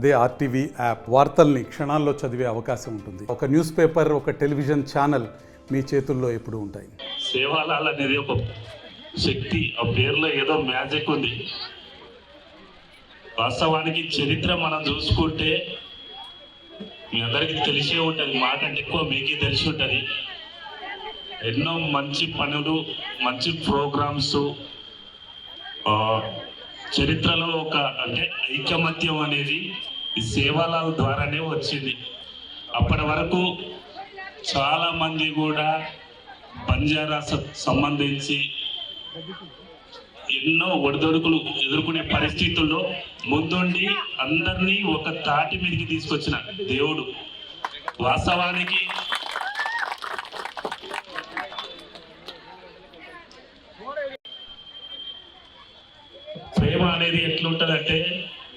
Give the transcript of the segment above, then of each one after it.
అదే RTV app వార్తల్ని క్షణాల్లో చదివే అవకాశం ఉంటుంది. ఒక న్యూస్ పేపర్ ఒక టెలివిజన్ ఛానల్ మీ చేతుల్లో ఎప్పుడు ఉంటాయి. సేవాలాల్ అనేది ఒక శక్తి. ఆ పేరులో ఏదో మ్యాజిక్ ఉంది. వాస్తవానికి చరిత్ర మనం చూసుకుంటే మీ అందరికీ తెలిసే ఉంటుంది. మాకంటే ఎక్కువ మీకే తెలిసి ఉంటుంది. ఎన్నో మంచి పనులు మంచి ప్రోగ్రామ్స్ చరిత్రలో ఒక అంటే ఐకమత్యం అనేది ఈ ద్వారానే వచ్చింది. అప్పటి వరకు చాలా మంది కూడా బంజారా సంబంధించి ఎన్నో ఒడిదొడుకులు ఎదుర్కొనే పరిస్థితుల్లో ముందుండి అందరినీ ఒక తాటి మీదకి తీసుకొచ్చిన దేవుడు. వాస్తవానికి అనేది ఎట్లుంటుందంటే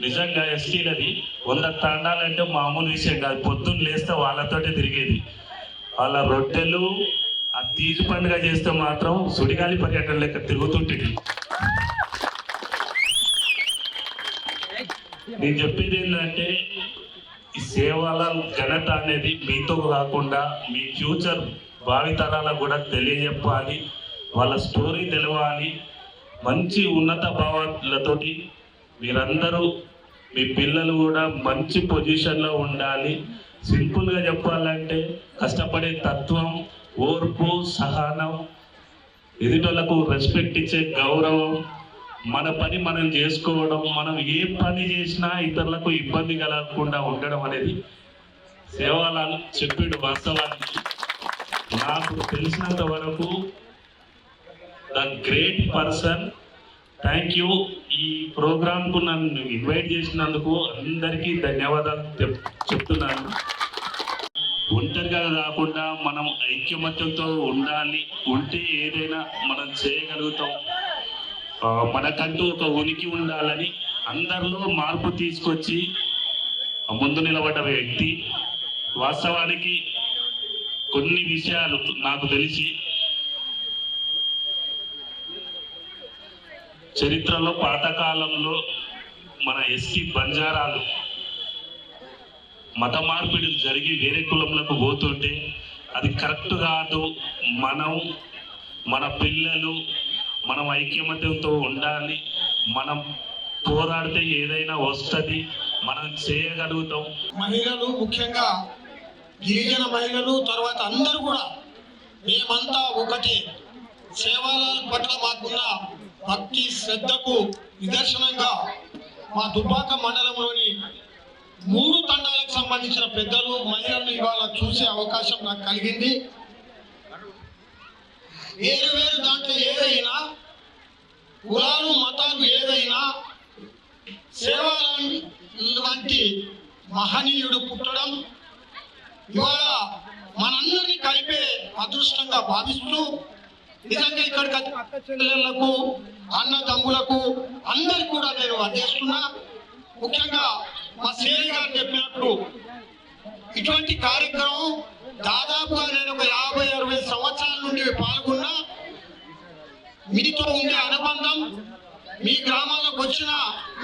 నిజంగా ఎస్టీలది వంద తాండాలంటే మామూలు విషయం కాదు. పొద్దున్న లేస్తే వాళ్ళతోటే తిరిగేది. వాళ్ళ రొట్టెలు ఆ తీజు పండుగ చేస్తే మాత్రం సుడిగాలి పర్యటన లెక్క తిరుగుతుంటుంది నేను చెప్పేది ఏంటంటే ఈ సేవల ఘనత అనేది మీతో కాకుండా మీ ఫ్యూచర్ భావితరాలకు కూడా తెలియజెప్పాలి. వాళ్ళ స్టోరీ తెలవాలి. మంచి ఉన్నత భావాలతోటి మీరందరూ మీ పిల్లలు కూడా మంచి పొజిషన్లో ఉండాలి. సింపుల్గా చెప్పాలంటే కష్టపడే తత్వం ఓర్పు సహనం ఎదుటలకు రెస్పెక్ట్ ఇచ్చే గౌరవం మన పని మనం చేసుకోవడం మనం ఏ పని చేసినా ఇతరులకు ఇబ్బంది కలగకుండా ఉండడం అనేది సేవలాలు చెప్పాడు వాస్తవానికి. నాకు తెలిసినంత వరకు the great person. Thank you. ఈ ప్రోగ్రామ్కు నన్ను ఇన్వైట్ చేసినందుకు అందరికీ ధన్యవాదాలు చెప్- చెప్తున్నాను. ఒంటరిగా కాకుండా మనం ఐక్యమత్యంతో ఉండాలి. ఉంటే ఏదైనా మనం చేయగలుగుతాం. మనకంటూ ఒక ఉనికి ఉండాలని అందరిలో మార్పు తీసుకొచ్చి ముందు నిలబడ్డ వ్యక్తి వాస్తవానికి కొన్ని విషయాలు నాకు తెలిసి చరిత్రలో పాతకాలంలో మన ఎస్సీ బంజారాలు మత మార్పిడులు జరిగి వేరే కులంలోకి పోతుంటే అది కరెక్ట్ కాదు. మనం మన పిల్లలు మనం ఐక్యమత్యంతో ఉండాలి. మనం పోరాడితే ఏదైనా వస్తుంది. మనం చేయగలుగుతాం. మహిళలు ముఖ్యంగా గిరిజన మహిళలు తర్వాత అందరూ కూడా మేమంతా ఒకటి. సేవాలయాల పట్ల మాకున్న భక్తి శ్రద్ధకు నిదర్శనంగా మా దుబ్బాక మండలంలోని మూడు తండాలకు సంబంధించిన పెద్దలు మహిళలను ఇవాళ చూసే అవకాశం నాకు కలిగింది. వేరు వేరు దాంట్లో ఏదైనా కులాలు మతాలు ఏదైనా సేవాలయం వంటి మహనీయుడు పుట్టడం ఇవాళ మనందరినీ కలిపే అదృష్టంగా భావిస్తూ నిజంగా ఇక్కడికి వచ్చిన అక్క చెల్లెళ్ళకు అన్నదమ్ములకు అందరికి కూడా నేను అందిస్తున్నా ముఖ్యంగా మా సేరి గారు చెప్పినట్టు ఇటువంటి కార్యక్రమం దాదాపుగా నేను ఒక యాభై అరవై సంవత్సరాల నుండి పాల్గొన్నా. మీతో ఉండే అనుబంధం మీ గ్రామాలకు వచ్చిన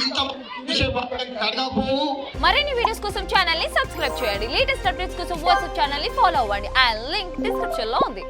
ఇంత కడగపోవు మరిన్ని వీడియోస్ కోసం ఛానల్ని సబ్స్క్రైబ్ చేయండి. లేటెస్ట్ అప్డేట్స్ కోసం వాట్సాప్ ఛానల్ని ఫాలో అవ్వండి. ఆ లింక్ డిస్క్రిప్షన్లో ఉంది.